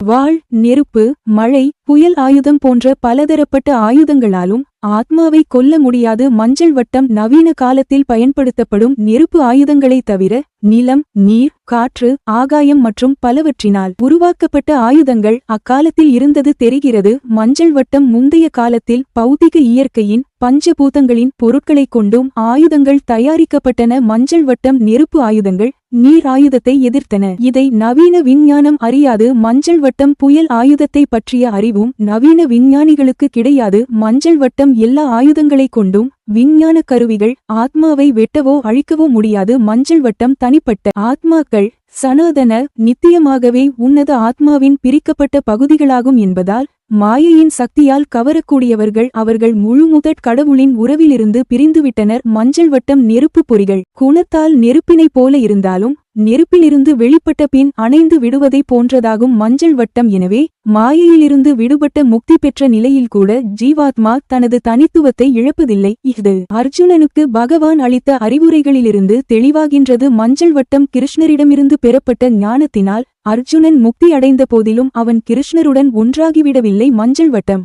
வாள் நெருப்பு மழை புயல் ஆயுதம் போன்ற பலதரப்பட்ட ஆயுதங்களாலும் ஆத்மாவை கொல்ல முடியாது. மஞ்சள் வட்டம் நவீன காலத்தில் பயன்படுத்தப்படும் நெருப்பு ஆயுதங்களைத் தவிர நிலம் நீர் காற்று ஆகாயம் மற்றும் பலவற்றினால் உருவாக்கப்பட்ட ஆயுதங்கள் அக்காலத்தில் இருந்தது தெரிகிறது. மஞ்சள் வட்டம் முந்தைய காலத்தில் பௌதிக இயற்கையின் பஞ்சபூதங்களின் பொருட்களைக் கொண்டும் ஆயுதங்கள் தயாரிக்கப்பட்டன. மஞ்சள் வட்டம் நெருப்பு ஆயுதங்கள் நீர் ஆயுதத்தை எதிர்த்தன. இதை நவீன விஞ்ஞானம் அறியாது. மஞ்சள் வட்டம் புயல் ஆயுதத்தை பற்றிய அறிவு அறிவும் நவீன விஞ்ஞானிகளுக்கு கிடையாது. மஞ்சள் வட்டம் எல்லா ஆயுதங்களைக் கொண்டும் விஞ்ஞான கருவிகள் ஆத்மாவை வெட்டவோ அழிக்கவோ முடியாது. மஞ்சள் வட்டம் தனிப்பட்ட ஆத்மாக்கள் சனாதன நித்தியமாகவே உன்னத ஆத்மாவின் பிரிக்கப்பட்ட பகுதிகளாகும் என்பதால் மாயையின் சக்தியால் கவரக்கூடியவர்கள் அவர்கள் முழுமுதற் கடவுளின் உறவிலிருந்து பிரிந்துவிட்டனர். மஞ்சள் வட்டம் நெருப்பு பொறிகள் குணத்தால் நெருப்பினைப் போல இருந்தாலும் நெருப்பிலிருந்து வெளிப்பட்ட பின் அணைந்து விடுவதை போன்றதாகும் மஞ்சள் வட்டம். எனவே மாயையிலிருந்து விடுபட்ட முக்தி பெற்ற நிலையில் கூட ஜீவாத்மா தனது தனித்துவத்தை இழப்பதில்லை. இஃது அர்ஜுனனுக்கு பகவான் அளித்த அறிவுரைகளிலிருந்து தெளிவாகின்றது. மஞ்சள் வட்டம் கிருஷ்ணரிடமிருந்து பெறப்பட்ட ஞானத்தினால் அர்ஜுனன் முக்தி அடைந்த போதிலும் அவன் கிருஷ்ணருடன் ஒன்றாகிவிடவில்லை. மஞ்சள் வட்டம்